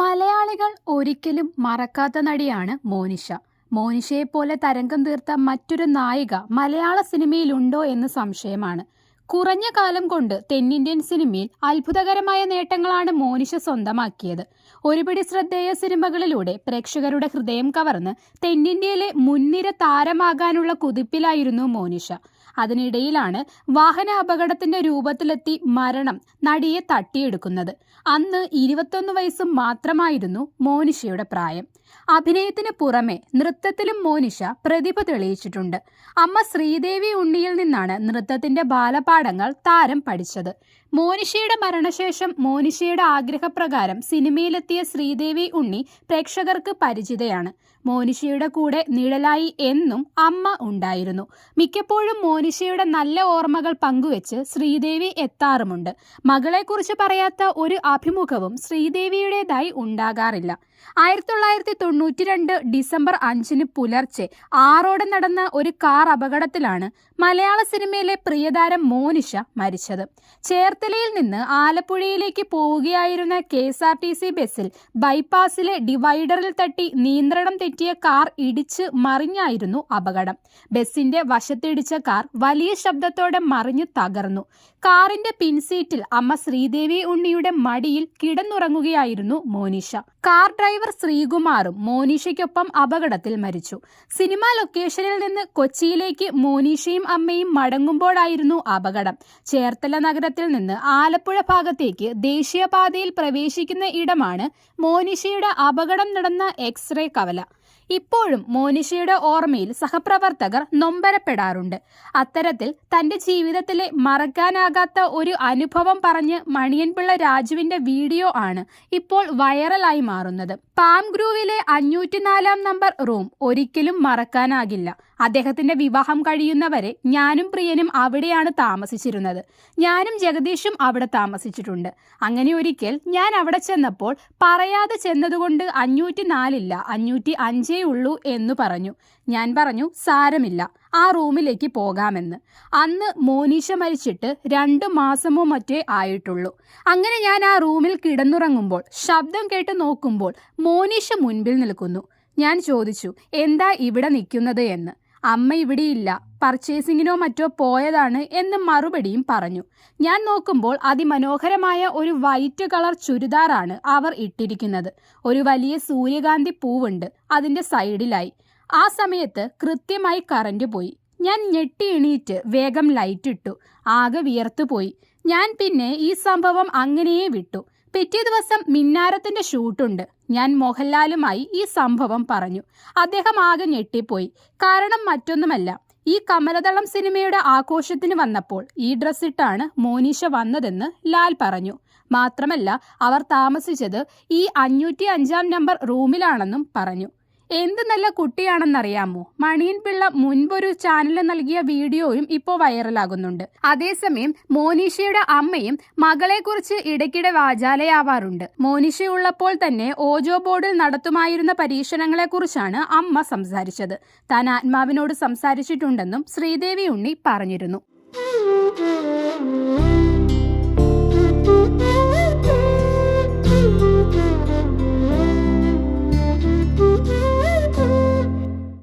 മലയാളികൾ ഒരിക്കലും മറക്കാത്ത നടിയാണ് മോനിഷ. മോനിഷയെ പോലെ തരംഗം തീർത്ത മറ്റൊരു നായിക മലയാള സിനിമയിലുണ്ടോ എന്ന് സംശയമാണ്. കുറഞ്ഞ കാലം കൊണ്ട് തെന്നിന്ത്യൻ സിനിമയിൽ അത്ഭുതകരമായ നേട്ടങ്ങളാണ് മോനിഷ സ്വന്തമാക്കിയത്. ഒരുപിടി ശ്രദ്ധേയ സിനിമകളിലൂടെ പ്രേക്ഷകരുടെ ഹൃദയം കവർന്ന് തെന്നിന്ത്യയിലെ മുൻനിര താരമാകാനുള്ള കുതിപ്പിലായിരുന്നു മോനിഷ. അതിനിടയിലാണ് വാഹന അപകടത്തിന്റെ രൂപത്തിലെത്തി മരണം നടിയെ തട്ടിയെടുക്കുന്നത്. അന്ന് ഇരുപത്തൊന്ന് വയസ്സ് മാത്രമായിരുന്നു മോനിഷയുടെ പ്രായം. അഭിനയത്തിന് പുറമെ നൃത്തത്തിലും മോനിഷ പ്രതിഭ തെളിയിച്ചിട്ടുണ്ട്. അമ്മ ശ്രീദേവി ഉണ്ണിയിൽ നിന്നാണ് നൃത്തത്തിന്റെ ബാലപാഠങ്ങൾ താരം പഠിച്ചത്. മോനിഷയുടെ മരണശേഷം മോനിഷയുടെ ആഗ്രഹപ്രകാരം സിനിമയിലെത്തിയ ശ്രീദേവി ഉണ്ണി പ്രേക്ഷകർക്ക് പരിചിതയാണ്. മോനിഷയുടെ കൂടെ നിഴലായി എന്നും അമ്മ ഉണ്ടായിരുന്നു. മിക്കപ്പോഴും മോനിഷയുടെ നല്ല ഓർമ്മകൾ പങ്കുവെച്ച് ശ്രീദേവി എത്താറുമുണ്ട്. മകളെക്കുറിച്ച് പറയാത്ത ഒരു അഭിമുഖവും ശ്രീദേവിയുടേതായി ഉണ്ടാകാറില്ല. ആയിരത്തി തൊള്ളായിരത്തി തൊണ്ണൂറ്റി രണ്ട് ഡിസംബർ അഞ്ചിന് പുലർച്ചെ ആറോടെ നടന്ന ഒരു കാർ അപകടത്തിലാണ് മലയാള സിനിമയിലെ പ്രിയതാരം മോനിഷ മരിച്ചത്. ചേർത്തലയിൽ നിന്ന് ആലപ്പുഴയിലേക്ക് പോവുകയായിരുന്ന K S R T C ബസ്സിൽ ബൈപ്പാസിലെ ഡിവൈഡറിൽ തട്ടി നിയന്ത്രണം തെറ്റിയ കാർ ഇടിച്ച് മറിഞ്ഞായിരുന്നു അപകടം. ബസ്സിന്റെ വശത്തിടിച്ച കാർ വലിയ ശബ്ദത്തോടെ മറിഞ്ഞു തകർന്നു. കാറിന്റെ പിൻസീറ്റിൽ അമ്മ ശ്രീദേവി ഉണ്ണിയുടെ മടിയിൽ കിടന്നുറങ്ങുകയായിരുന്നു മോനിഷ. കാർ ഡ്രൈവർ ശ്രീകുമാറും മോനിഷയ്ക്കൊപ്പം അപകടത്തിൽ മരിച്ചു. സിനിമാ ലൊക്കേഷനിൽ നിന്ന് കൊച്ചിയിലേക്ക് മോനിഷയും അമ്മയും മടങ്ങുമ്പോഴായിരുന്നു അപകടം. ചേർത്തല നഗരത്തിൽ നിന്ന് ആലപ്പുഴ ഭാഗത്തേക്ക് ദേശീയപാതയിൽ പ്രവേശിക്കുന്ന ഇടമാണ് മോനിഷയുടെ അപകടം നടന്ന എക്സ്റേ കവല. ഇപ്പോഴും മോനിഷയുടെ ഓർമ്മയിൽ സഹപ്രവർത്തകർ നൊമ്പരപ്പെടാറുണ്ട്. അത്തരത്തിൽ തന്റെ ജീവിതത്തിലെ മറക്കാനാകാത്ത ഒരു അനുഭവം പറഞ്ഞ് മണിയൻപിള്ള രാജുവിന്റെ വീഡിയോ ആണ് ഇപ്പോൾ വൈറലായി മാറുന്നത്. പാം ഗ്രൂവിലെ അഞ്ഞൂറ്റിനാലാം നമ്പർ റൂം ഒരിക്കലും മറക്കാനാകില്ല. അദ്ദേഹത്തിന്റെ വിവാഹം കഴിയുന്നവരെ ഞാനും പ്രിയനും അവിടെയാണ് താമസിച്ചിരുന്നത്. ഞാനും ജഗദീഷും അവിടെ താമസിച്ചിട്ടുണ്ട്. അങ്ങനെ ഒരിക്കൽ ഞാൻ അവിടെ ചെന്നപ്പോൾ പറയാതെ ചെന്നതുകൊണ്ട് അഞ്ഞൂറ്റി നാലില്ല അഞ്ഞൂറ്റി അഞ്ചേ ഉള്ളൂ എന്ന് പറഞ്ഞു. ഞാൻ പറഞ്ഞു സാരമില്ല. ആ റൂമിലേക്ക് പോകാമെന്ന്. അന്ന് മോനീഷ മരിച്ചിട്ട് രണ്ട് മാസമോ മറ്റേ ആയിട്ടുള്ളൂ. അങ്ങനെ ഞാൻ ആ റൂമിൽ കിടന്നുറങ്ങുമ്പോൾ ശബ്ദം കേട്ട് നോക്കുമ്പോൾ മോനീഷ മുൻപിൽ നിൽക്കുന്നു. ഞാൻ ചോദിച്ചു എന്താ ഇവിടെ നിൽക്കുന്നത് എന്ന്? അമ്മ ഇവിടെയില്ല. പർച്ചേസിങ്ങിനോ മറ്റോ പോയതാണ് എന്ന് മറുപടിയും പറഞ്ഞു. ഞാൻ നോക്കുമ്പോൾ അതിമനോഹരമായ ഒരു വൈറ്റ് കളർ ചുരിദാറാണ് അവർ ഇട്ടിരിക്കുന്നത്. ഒരു വലിയ സൂര്യകാന്തി പൂവുണ്ട്. അതിന്റെ സൈഡിലായി. ആ സമയത്ത് കൃത്യമായി കറന്റ് പോയി. ഞാൻ ഞെട്ടി എണീറ്റ് വേഗം ലൈറ്റ് ഇട്ടു. ആകെ വിയർത്തു പോയി. ഞാൻ പിന്നെ ഈ സംഭവം അങ്ങനെയേ വിട്ടു. പിറ്റേ ദിവസം മിന്നാരത്തിന്റെ ഷൂട്ടുണ്ട് ഞാൻ മോഹൻലാലുമായി ഈ സംഭവം പറഞ്ഞു. അദ്ദേഹം ആകെ ഞെട്ടിപ്പോയി. കാരണം മറ്റൊന്നുമല്ല. ഈ കമലദളം സിനിമയുടെ ആഘോഷത്തിന് വന്നപ്പോൾ ഈ ഡ്രസ്സിട്ടാണ് മോനീഷ വന്നതെന്ന് ലാൽ പറഞ്ഞു. മാത്രമല്ല അവർ താമസിച്ചത് ഈ അഞ്ഞൂറ്റി അഞ്ചാം നമ്പർ റൂമിലാണെന്നും പറഞ്ഞു. എന്ത് നല്ല കുട്ടിയാണെന്നറിയാമോ? മണിയൻ പിള്ള മുൻപൊരു ചാനലിൽ നൽകിയ വീഡിയോയും ഇപ്പോൾ വൈറലാകുന്നുണ്ട്. അതേസമയം മോനിഷയുടെ അമ്മയും മകളെക്കുറിച്ച് ഇടയ്ക്കിടെ വാചാലയാവാറുണ്ട്. മോനിഷ ഉള്ളപ്പോൾ തന്നെ ഓജോ ബോർഡിൽ നടത്തുമായിരുന്ന പരീക്ഷണങ്ങളെക്കുറിച്ചാണ് അമ്മ സംസാരിച്ചത്. താൻ ആത്മാവിനോട് സംസാരിച്ചിട്ടുണ്ടെന്നും ശ്രീദേവി ഉണ്ണി പറഞ്ഞിരുന്നു.